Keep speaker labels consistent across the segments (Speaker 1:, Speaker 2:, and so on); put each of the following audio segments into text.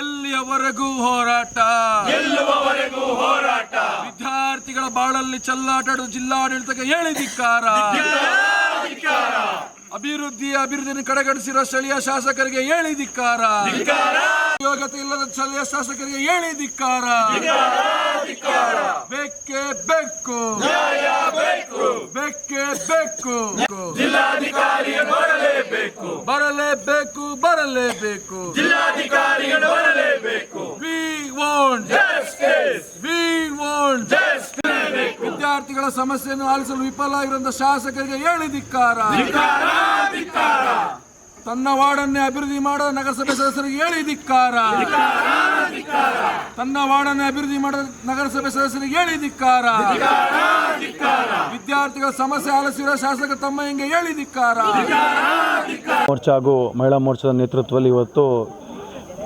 Speaker 1: ಎಲ್ಲಿಯವರೆಗೂ ಹೋರಾಟ?
Speaker 2: ಗೆಲ್ಲುವವರೆಗೂ ಹೋರಾಟ?
Speaker 1: ವಿದ್ಯಾರ್ಥಿಗಳ ಬಾಳಲ್ಲಿ ಚೆಲ್ಲಾಟಾಡು ಜಿಲ್ಲಾಡಳಿತಕ್ಕೆ ಹೇಳಿ ಧಿಕ್ಕಾರ. ಅಭಿವೃದ್ಧಿ ಅಭಿವೃದ್ಧಿಯನ್ನು ಕಡೆಗಣಿಸಿರೋ ಸ್ಥಳೀಯ ಶಾಸಕರಿಗೆ ಹೇಳಿ ಧಿಕ್ಕಾರ. ಯೋಗ್ಯತೆ ಇಲ್ಲದ ಸ್ಥಳೀಯ ಶಾಸಕರಿಗೆ ಹೇಳಿ ಧಿಕ್ಕಾರ. ಬೆಕ್ಕೆ ಬೇಕು ಬೆಕ್ಕೆ ಬೇಕು.
Speaker 2: ಜಿಲ್ಲಾಧಿಕಾರಿಗಳು ಬರಲೇಬೇಕು.
Speaker 1: ಬರಲೇಬೇಕು ಬರಲೇಬೇಕು.
Speaker 2: ಜಿಲ್ಲಾಧಿಕಾರಿಗಳು ಬರಲೇಬೇಕು.
Speaker 1: We want
Speaker 2: justice
Speaker 1: we want
Speaker 2: justice.
Speaker 1: ವಿದ್ಯಾರ್ಥಿಗಳ ಸಮಸ್ಯೆಯನ್ನು ಆಲಿಸಲು ವಿಫಲ ಆಗಿರುವಂತಹ ಶಾಸಕರಿಗೆ ಹೇಳಿ ಧಿಕ್ಕಾರ. ತನ್ನ ವಾರ್ಡನ್ನೇ ಅಭಿವೃದ್ಧಿ ಮಾಡೋ ನಗರಸಭೆ ಸದಸ್ಯರಿಗೆ ಹೇಳಿ ಧಿಕ್ಕಾರ ತನ್ನ ವಾರ್ಡನ್ನು ಅಭಿವೃದ್ಧಿ ಮಾಡೋ ನಗರಸಭೆ ಸದಸ್ಯರಿಗೆ ಹೇಳಿ ಧಿಕ್ಕಾರ. ವಿದ್ಯಾರ್ಥಿಗಳ ಸಮಸ್ಯೆ ಆಲಿಸಿರೋ ಶಾಸಕ ತಮ್ಮ ಹಿಂಗೆ ಹೇಳಿ ಧಿಕ್ಕಾರ.
Speaker 3: ಮೋರ್ಚಾ ಹಾಗೂ ಮಹಿಳಾ ಮೋರ್ಚಾದ ನೇತೃತ್ವದಲ್ಲಿ ಇವತ್ತು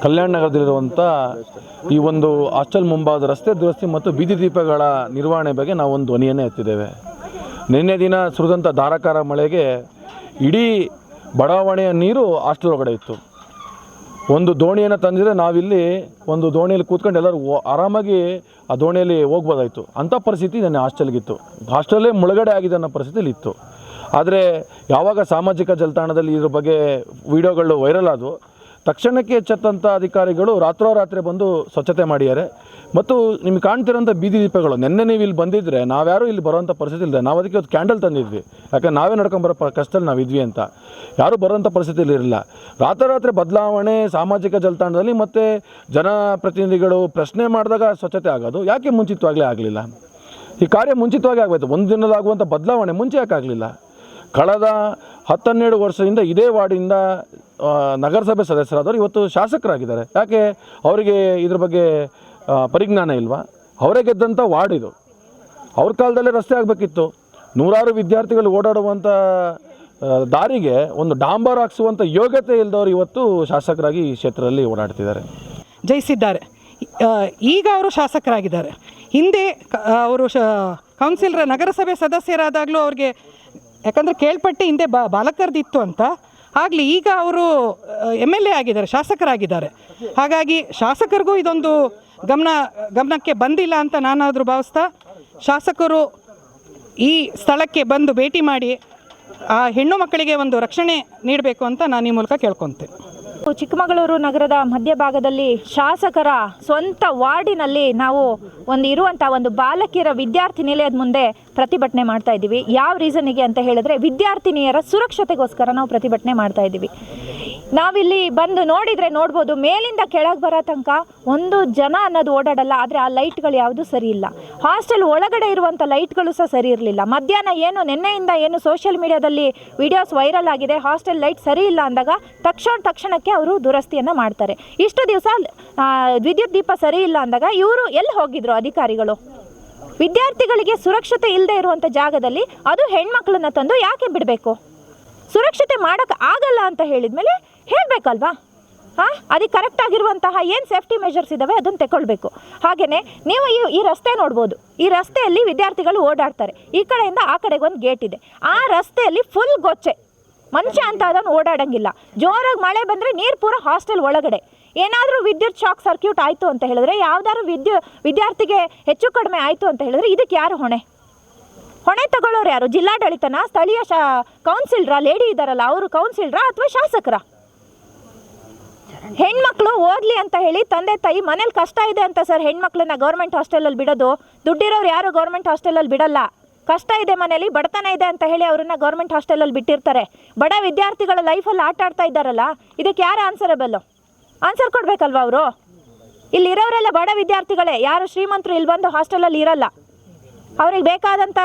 Speaker 3: ಕಲ್ಯಾಣ ನಗರದಲ್ಲಿರುವಂಥ ಈ ಒಂದು ಹಾಸ್ಟೆಲ್ ಮುಂಭಾಗದ ರಸ್ತೆ ದುರಸ್ತಿ ಮತ್ತು ಬೀದಿ ದೀಪಗಳ ನಿರ್ವಹಣೆ ಬಗ್ಗೆ ನಾವು ಒಂದು ಧ್ವನಿಯನ್ನೇ ಎತ್ತಿದ್ದೇವೆ. ನಿನ್ನೆ ದಿನ ಸುರಿದಂಥ ಧಾರಾಕಾರ ಮಳೆಗೆ ಇಡೀ ಬಡಾವಣೆಯ ನೀರು ಹಾಸ್ಟೆಲ್ ಒಳಗಡೆ ಇತ್ತು. ಒಂದು ದೋಣಿಯನ್ನು ತಂದಿದ್ರೆ ನಾವಿಲ್ಲಿ ಒಂದು ದೋಣಿಯಲ್ಲಿ ಕೂತ್ಕೊಂಡು ಎಲ್ಲರೂ ಆರಾಮಾಗಿ ಆ ದೋಣಿಯಲ್ಲಿ ಹೋಗ್ಬೋದಾಯಿತು. ಅಂಥ ಪರಿಸ್ಥಿತಿ ನನ್ನ ಹಾಸ್ಟೆಲ್ಗಿತ್ತು. ಹಾಸ್ಟೆಲ್ಲೇ ಮುಳುಗಡೆ ಆಗಿದೆ ಅನ್ನೋ ಪರಿಸ್ಥಿತಿಲಿ ಇತ್ತು. ಆದರೆ ಯಾವಾಗ ಸಾಮಾಜಿಕ ಜಾಲತಾಣದಲ್ಲಿ ಇದ್ರ ಬಗ್ಗೆ ವಿಡಿಯೋಗಳು ವೈರಲ್ ಆದವು ತಕ್ಷಣಕ್ಕೆ ಎಚ್ಚೆತ್ತಂಥ ಅಧಿಕಾರಿಗಳು ರಾತ್ರೋರಾತ್ರಿ ಬಂದು ಸ್ವಚ್ಛತೆ ಮಾಡಿದ್ದಾರೆ. ಮತ್ತು ನಿಮ್ಗೆ ಕಾಣ್ತಿರೋಂಥ ಬೀದಿ ದೀಪಗಳು, ನಿನ್ನೆ ನೀವು ಇಲ್ಲಿ ಬಂದಿದ್ದರೆ ನಾವ್ಯಾರೂ ಇಲ್ಲಿ ಬರೋಂಥ ಪರಿಸ್ಥಿತಿ ಇಲ್ಲ ನಾವು ಅದಕ್ಕೆ ಒಂದು ಕ್ಯಾಂಡಲ್ ತಂದಿದ್ವಿ. ಯಾಕಂದ್ರೆ ನಾವೇ ನಡ್ಕೊಂಬರೋ ಕಷ್ಟದಲ್ಲಿ ನಾವು ಇದ್ವಿ ಅಂತ. ಯಾರೂ ಬರೋಂಥ ಪರಿಸ್ಥಿತಿಯಲ್ಲಿ ಇರಲಿಲ್ಲ. ರಾತ್ರೋರಾತ್ರಿ ಬದಲಾವಣೆ, ಸಾಮಾಜಿಕ ಜಲತಾಣದಲ್ಲಿ ಮತ್ತು ಜನಪ್ರತಿನಿಧಿಗಳು ಪ್ರಶ್ನೆ ಮಾಡಿದಾಗ ಸ್ವಚ್ಛತೆ ಆಗೋದು, ಯಾಕೆ ಮುಂಚಿತವಾಗಲೇ ಆಗಲಿಲ್ಲ? ಈ ಕಾರ್ಯ ಮುಂಚಿತವಾಗಿ ಆಗಬೇಕು. ಒಂದು ದಿನದಾಗುವಂಥ ಬದಲಾವಣೆ ಮುಂಚೆ ಯಾಕೆ ಆಗಲಿಲ್ಲ? ಕಳೆದ ಹತ್ತನ್ನೆರಡು ವರ್ಷದಿಂದ ಇದೇ ವಾರ್ಡಿಂದ ನಗರಸಭೆ ಸದಸ್ಯರಾದವರು ಇವತ್ತು ಶಾಸಕರಾಗಿದ್ದಾರೆ. ಯಾಕೆ? ಅವರಿಗೆ ಇದ್ರ ಬಗ್ಗೆ ಪರಿಜ್ಞಾನ ಇಲ್ವಾ? ಅವರೇ ಗೆದ್ದಂಥ ವಾರ್ಡ್ ಇದು. ಅವ್ರ ಕಾಲದಲ್ಲೇ ರಸ್ತೆ ಆಗಬೇಕಿತ್ತು. ನೂರಾರು ವಿದ್ಯಾರ್ಥಿಗಳು ಓಡಾಡುವಂಥ ದಾರಿಗೆ ಒಂದು ಡಾಂಬರ್ ಹಾಕ್ಸುವಂಥ ಯೋಗ್ಯತೆ ಇಲ್ಲದವರು ಇವತ್ತು ಶಾಸಕರಾಗಿ ಈ ಕ್ಷೇತ್ರದಲ್ಲಿ ಓಡಾಡ್ತಿದ್ದಾರೆ.
Speaker 4: ಜಯಿಸಿದ್ದಾರೆ ಈಗ ಅವರು ಶಾಸಕರಾಗಿದ್ದಾರೆ. ಹಿಂದೆ ಅವರು ಶ, ಕೌನ್ಸಿಲರ್, ನಗರಸಭೆ ಸದಸ್ಯರಾದಾಗಲೂ ಅವ್ರಿಗೆ, ಯಾಕಂದರೆ ಕೇಳ್ಪಟ್ಟು ಹಿಂದೆ ಬಾ, ಬಾಲಕರದಿತ್ತು ಅಂತ. ಆಗಲಿ, ಈಗ ಅವರು ಎಂ ಎಲ್ ಎ ಆಗಿದ್ದಾರೆ, ಶಾಸಕರಾಗಿದ್ದಾರೆ. ಹಾಗಾಗಿ ಶಾಸಕರಿಗೂ ಇದೊಂದು ಗಮನ, ಗಮನಕ್ಕೆ ಬಂದಿಲ್ಲ ಅಂತ ನಾನಾದರೂ ಭಾವಿಸ್ತಾ, ಶಾಸಕರು ಈ ಸ್ಥಳಕ್ಕೆ ಬಂದು ಭೇಟಿ ಮಾಡಿ, ಆ ಹೆಣ್ಣು ಮಕ್ಕಳಿಗೆ ಒಂದು ರಕ್ಷಣೆ ನೀಡಬೇಕು ಅಂತ ನಾನು ಈ ಮೂಲಕ ಕೇಳ್ಕೊತೇನೆ.
Speaker 5: ಚಿಕ್ಕಮಗಳೂರು ನಗರದ ಮಧ್ಯಭಾಗದಲ್ಲಿ ಶಾಸಕರ ಸ್ವಂತ ವಾರ್ಡಿನಲ್ಲಿ ನಾವು ಒಂದು ಇರುವಂಥ ಒಂದು ಬಾಲಕಿಯರ ವಿದ್ಯಾರ್ಥಿ ನಿಲಯದ ಮುಂದೆ ಪ್ರತಿಭಟನೆ ಮಾಡ್ತಾ ಇದ್ದೀವಿ. ಯಾವ ರೀಸನಿಗೆ ಅಂತ ಹೇಳಿದ್ರೆ ವಿದ್ಯಾರ್ಥಿನಿಯರ ಸುರಕ್ಷತೆಗೋಸ್ಕರ ನಾವು ಪ್ರತಿಭಟನೆ ಮಾಡ್ತಾ ಇದ್ದೀವಿ. ನಾವಿಲ್ಲಿ ಬಂದು ನೋಡಿದರೆ ನೋಡ್ಬೋದು, ಮೇಲಿಂದ ಕೆಳಗೆ ಬರೋ ತನಕ ಒಂದು ಜನ ಅನ್ನೋದು ಓಡಾಡಲ್ಲ, ಆದರೆ ಆ ಲೈಟ್ಗಳು ಯಾವುದು ಸರಿ ಇಲ್ಲ. ಹಾಸ್ಟೆಲ್ ಒಳಗಡೆ ಇರುವಂಥ ಲೈಟ್ಗಳು ಸಹ ಸರಿ ಇರಲಿಲ್ಲ. ಮಧ್ಯಾಹ್ನ ಏನು, ನಿನ್ನೆಯಿಂದ ಏನು ಸೋಷಿಯಲ್ ಮೀಡಿಯಾದಲ್ಲಿ ವಿಡಿಯೋಸ್ ವೈರಲ್ ಆಗಿದೆ, ಹಾಸ್ಟೆಲ್ ಲೈಟ್ ಸರಿ ಇಲ್ಲ ಅಂದಾಗ ತಕ್ಷಣ ತಕ್ಷಣಕ್ಕೆ ಅವರು ದುರಸ್ತಿಯನ್ನು ಮಾಡ್ತಾರೆ. ಇಷ್ಟು ದಿವಸ ವಿದ್ಯುತ್ ದೀಪ ಸರಿ ಇಲ್ಲ ಅಂದಾಗ ಇವರು ಎಲ್ಲಿ ಹೋಗಿದ್ರು ಅಧಿಕಾರಿಗಳು? ವಿದ್ಯಾರ್ಥಿಗಳಿಗೆ ಸುರಕ್ಷತೆ ಇಲ್ಲದೆ ಇರುವಂಥ ಜಾಗದಲ್ಲಿ ಅದು ಹೆಣ್ಮಕ್ಳನ್ನ ತಂದು ಯಾಕೆ ಬಿಡಬೇಕು? ಸುರಕ್ಷತೆ ಮಾಡೋಕ್ಕೆ ಆಗಲ್ಲ ಅಂತ ಹೇಳಿದ್ಮೇಲೆ ಹೇಳಬೇಕಲ್ವಾ? ಹಾಂ ಅದಕ್ಕೆ ಕರೆಕ್ಟ್ ಆಗಿರುವಂತಹ ಏನು ಸೇಫ್ಟಿ ಮೆಷರ್ಸ್ ಇದ್ದಾವೆ ಅದನ್ನು ತಗೊಳ್ಬೇಕು ಹಾಗೆಯೇ ನೀವು ಈ ಈ ರಸ್ತೆ ನೋಡ್ಬೋದು. ಈ ರಸ್ತೆಯಲ್ಲಿ ವಿದ್ಯಾರ್ಥಿಗಳು ಓಡಾಡ್ತಾರೆ. ಈ ಕಡೆಯಿಂದ ಆ ಕಡೆಗೆ ಒಂದು ಗೇಟ್ ಇದೆ. ಆ ರಸ್ತೆಯಲ್ಲಿ ಫುಲ್ ಗೊಚ್ಚೆ ಮನುಷ್ಯ ಅಂತ ಅದನ್ನು ಓಡಾಡೋಂಗಿಲ್ಲ. ಜೋರಾಗಿ ಮಳೆ ಬಂದರೆ ನೀರು ಪೂರ ಹಾಸ್ಟೆಲ್ ಒಳಗಡೆ. ಏನಾದರೂ ವಿದ್ಯುತ್ ಶಾಕ್ ಸರ್ಕ್ಯೂಟ್ ಆಯಿತು ಅಂತ ಹೇಳಿದ್ರೆ, ಯಾವ್ದಾದ್ರು ವಿದ್ಯು, ವಿದ್ಯಾರ್ಥಿಗೆ ಹೆಚ್ಚು ಕಡಿಮೆ ಆಯಿತು ಅಂತ ಹೇಳಿದ್ರೆ ಇದಕ್ಕೆ ಯಾರು ಹೊಣೆ? ಹೊಣೆ ತಗೊಳ್ಳೋರು ಯಾರು? ಜಿಲ್ಲಾಡಳಿತನ, ಸ್ಥಳೀಯ ಶಾ ಕೌನ್ಸಿಲ್ರಾ ಲೇಡಿ ಇದ್ದಾರಲ್ಲ ಅವರು ಕೌನ್ಸಿಲ್ರಾ ಅಥವಾ ಶಾಸಕರ? ಹೆಣ್ಮಕ್ಳು ಓದ್ಲಿ ಅಂತ ಹೇಳಿ ತಂದೆ ತಾಯಿ ಮನೇಲಿ ಕಷ್ಟ ಇದೆ ಅಂತ ಸರ್ ಹೆಣ್ಮಕ್ಳನ್ನ ಗೌರ್ಮೆಂಟ್ ಹಾಸ್ಟೆಲಲ್ಲಿ ಬಿಡೋದು. ದುಡ್ಡಿರೋರು ಯಾರು ಗೌರ್ಮೆಂಟ್ ಹಾಸ್ಟೆಲಲ್ಲಿ ಬಿಡಲ್ಲ. ಕಷ್ಟ ಇದೆ ಮನೇಲಿ, ಬಡತನ ಇದೆ ಅಂತ ಹೇಳಿ ಅವ್ರನ್ನ ಗೌರ್ಮೆಂಟ್ ಹಾಸ್ಟೆಲಲ್ಲಿ ಬಿಟ್ಟಿರ್ತಾರೆ. ಬಡ ವಿದ್ಯಾರ್ಥಿಗಳ ಲೈಫಲ್ಲಿ ಆಟ ಆಡ್ತಾ ಇದ್ದಾರಲ್ಲ, ಇದಕ್ಕೆ ಯಾರು ಆನ್ಸರಬಲ್ಲು ಆನ್ಸರ್ ಕೊಡಬೇಕಲ್ವ ಅವರು? ಇಲ್ಲಿ ಇರೋರೆಲ್ಲ ಬಡ ವಿದ್ಯಾರ್ಥಿಗಳೇ, ಯಾರು ಶ್ರೀಮಂತರು ಇಲ್ಲಿ ಬಂದು ಹಾಸ್ಟೆಲಲ್ಲಿ ಇರಲ್ಲ. ಅವ್ರಿಗೆ ಬೇಕಾದಂಥ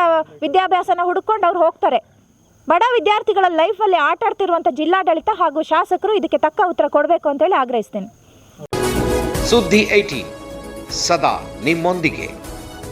Speaker 5: ವಿದ್ಯಾಭ್ಯಾಸನ ಹುಡ್ಕೊಂಡು ಅವ್ರು ಹೋಗ್ತಾರೆ. ಬಡ ವಿದ್ಯಾರ್ಥಿಗಳ ಲೈಫಲ್ಲಿ ಆಟ ಆಡ್ತಿರುವಂಥ ಜಿಲ್ಲಾಡಳಿತ ಹಾಗೂ ಶಾಸಕರು ಇದಕ್ಕೆ ತಕ್ಕ ಉತ್ತರ ಕೊಡಬೇಕು ಅಂತೇಳಿ ಆಗ್ರಹಿಸ್ತೇನೆ.
Speaker 6: ಸುದ್ದಿ ಐಟಿ ಸದಾ ನಿಮ್ಮೊಂದಿಗೆ.